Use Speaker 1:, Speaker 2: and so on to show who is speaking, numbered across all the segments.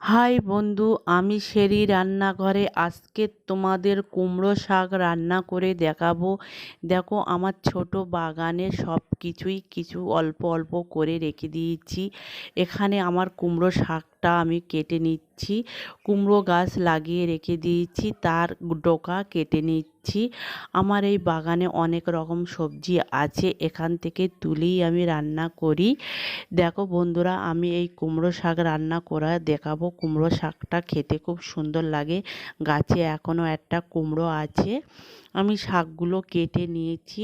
Speaker 1: High বন্ধু, আমি শেরি রান্নাঘরে। আজকে তোমাদের কুমড়ো শাক রান্না করে দেখাবো। দেখো, আমার ছোট বাগানে সব কিছুই কিছু অল্প অল্প করে রেখে দিয়েছি। এখানে আমার কুমড়ো শাকটা আমি কেটে নিচ্ছি। কুমড়ো গাছ লাগিয়ে রেখে দিয়েছি, তার ডোকা কেটে নিচ্ছি। আমার এই বাগানে অনেক রকম সবজি আছে, এখান থেকে তুলেই আমি রান্না করি। দেখো বন্ধুরা, আমি এই কুমড়ো শাক রান্না করা দেখাবো। কুমড়ো শাকটা খেতে খুব সুন্দর লাগে। গাছে এখনও একটা কুমড়ো আছে। আমি শাকগুলো কেটে নিয়েছি,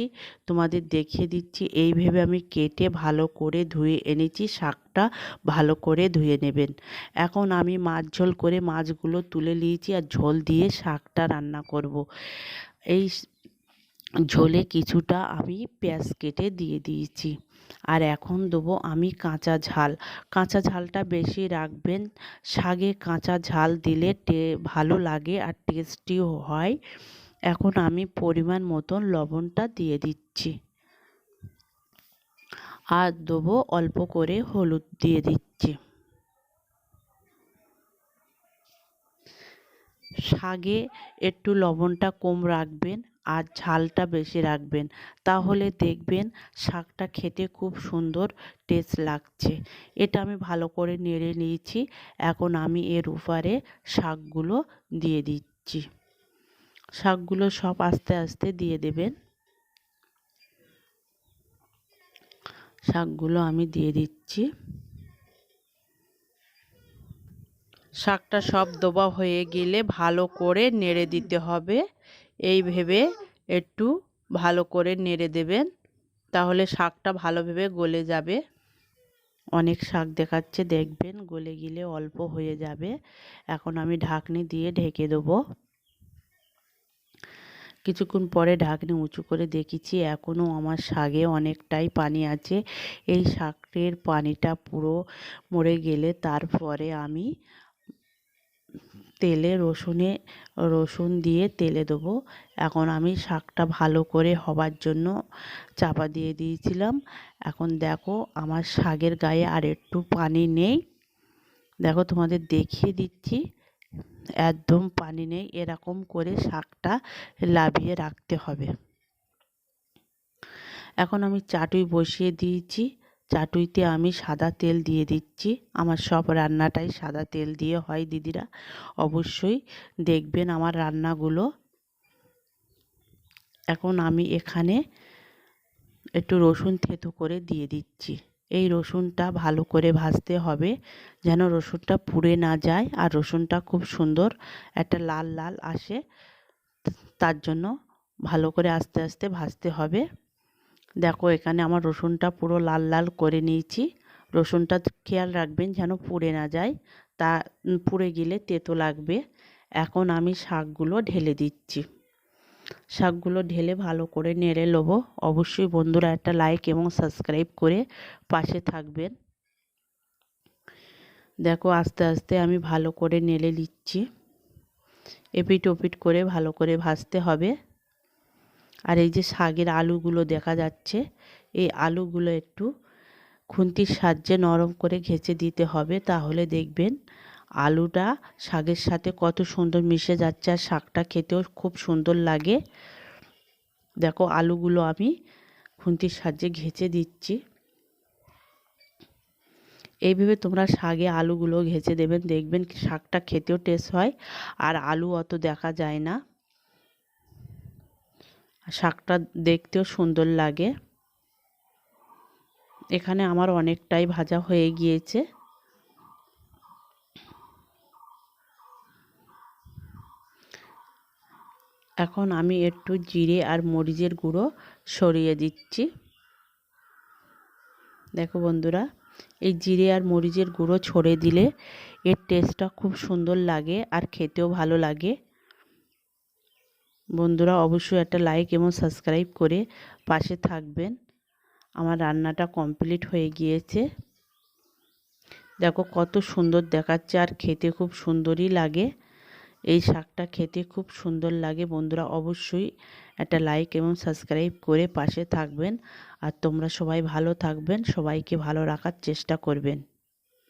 Speaker 1: তোমাদের দেখিয়ে দিচ্ছি। এইভাবে আমি কেটে ভালো করে ধুয়ে এনেছি, শাকটা ভালো করে ধুয়ে নেবেন। এখন আমি মাছ ঝোল করে মাছগুলো তুলে নিয়েছি আর ঝোল দিয়ে শাকটা রান্না করব। এই ঝোলে কিছুটা আমি পেঁয়াজ কেটে দিয়ে দিয়েছি। আর এখন দেবো আমি কাঁচা ঝাল। কাঁচা ঝালটা বেশি রাখবেন, শাগে কাঁচা ঝাল দিলে টে, ভালো লাগে আর টেস্টিও হয়। এখন আমি পরিমাণ মতন লবণটা দিয়ে দিচ্ছি। আর দেবো অল্প করে হলুদ দিয়ে দিচ্ছি। শাকে একটু লবণটা কম রাখবেন আর ঝালটা বেশি রাখবেন। তাহলে দেখবেন শাকটা খেতে খুব সুন্দর টেস্ট লাগছে। এটা আমি ভালো করে নেড়ে নিয়েছি। এখন আমি এর উপরে শাকগুলো দিয়ে দিচ্ছি। শাকগুলো সব আস্তে আস্তে দিয়ে দেবেন। শাকগুলো আমি দিয়ে দিচ্ছি। শাকটা সব দোবা হয়ে গেলে ভালো করে নেড়ে দিতে হবে। এই ভেবে একটু ভালো করে নেড়ে দেবেন, তাহলে শাকটা ভালোভাবে গলে যাবে। অনেক শাক দেখাচ্ছে, দেখবেন গলে গেলে অল্প হয়ে যাবে। এখন আমি ঢাকনি দিয়ে ঢেকে দেবো। কিছুক্ষণ পরে ঢাকনি উঁচু করে দেখেছি এখনও আমার শাকে অনেকটাই পানি আছে। এই শাকের পানিটা পুরো মরে গেলে তারপরে আমি তেলে রসুনে, রসুন দিয়ে তেলে দেবো। এখন আমি শাকটা ভালো করে হবার জন্য চাপা দিয়ে দিয়েছিলাম। এখন দেখো আমার শাকের গায়ে আর একটু পানি নেই। দেখো তোমাদের দেখিয়ে দিচ্ছি। একদম পানি নেই, এরকম করে শাকটা লাভিয়ে রাখতে হবে। এখন আমি চাটুই বসিয়ে দিয়েছি। চাটুইতে আমি সাদা তেল দিয়ে দিচ্ছি। আমার সব রান্নাটাই সাদা তেল দিয়ে হয়, দিদিরা। অবশ্যই দেখবেন আমার রান্নাগুলো। এখন আমি এখানে একটু রসুন থেতো করে দিয়ে দিচ্ছি। এই রসুনটা ভালো করে ভাজতে হবে যেন রসুনটা পুড়ে না যায় আর রসুনটা খুব সুন্দর একটা লাল লাল আসে। তার জন্য ভালো করে আস্তে আস্তে ভাজতে হবে। দেখো, এখানে আমার রসুনটা পুরো লাল লাল করে নিয়েছি। রসুনটা খেয়াল রাখবেন যেন পুড়ে না যায়। তা পুড়ে গেলে তেতো লাগবে। এখন আমি শাকগুলো ঢেলে দিচ্ছি। শাকগুলো ঢেলে ভালো করে নেড়ে নেব অবশ্যই বন্ধুরা একটা লাইক এবং সাবস্ক্রাইব করে পাশে থাকবেন। দেখো, আস্তে আস্তে আমি ভালো করে নেড়ে নিচ্ছি। এপিট ওপিট করে ভালো করে ভাজতে হবে। আর এই যে শাকের আলুগুলো দেখা যাচ্ছে, এই আলুগুলো একটু খুন্তির সাহায্যে নরম করে ঘেঁচে দিতে হবে, তাহলে দেখবেন আলুটা শাকের সাথে কত সুন্দর মিশে যাচ্ছে আর শাকটা খেতেও খুব সুন্দর লাগে। দেখো আলুগুলো আমি খুন্তির সাহায্যে ঘেঁচে দিচ্ছি। এইভাবে তোমরা শাকে আলুগুলো ঘেঁচে দেবেন, দেখবেন শাকটা খেতেও টেস্ট হয়, আর আলু অত দেখা যায় না। শাকটা দেখতেও সুন্দর লাগে। এখানে আমার অনেকটাই ভাজা হয়ে গিয়েছে। এখন আমি একটু জিরে আর মরিচের গুঁড়ো সরিয়ে দিচ্ছি। দেখো বন্ধুরা, এই জিরে আর মরিচের গুঁড়ো ছড়ে দিলে এর টেস্টটা খুব সুন্দর লাগে আর খেতেও ভালো লাগে। বন্ধুরা অবশ্যই একটা লাইক এবং সাবস্ক্রাইব করে পাশে থাকবেন। আমার রান্নাটা কমপ্লিট হয়ে গিয়েছে। দেখো কত সুন্দর দেখাচ্ছে আর খেতে খুব সুন্দরই লাগে। এই শাকটা খেতে খুব সুন্দর লাগে। বন্ধুরা অবশ্যই একটা লাইক এবং সাবস্ক্রাইব করে পাশে থাকবেন। আর তোমরা সবাই ভালো থাকবেন, সবাইকে ভালো রাখার চেষ্টা করবেন।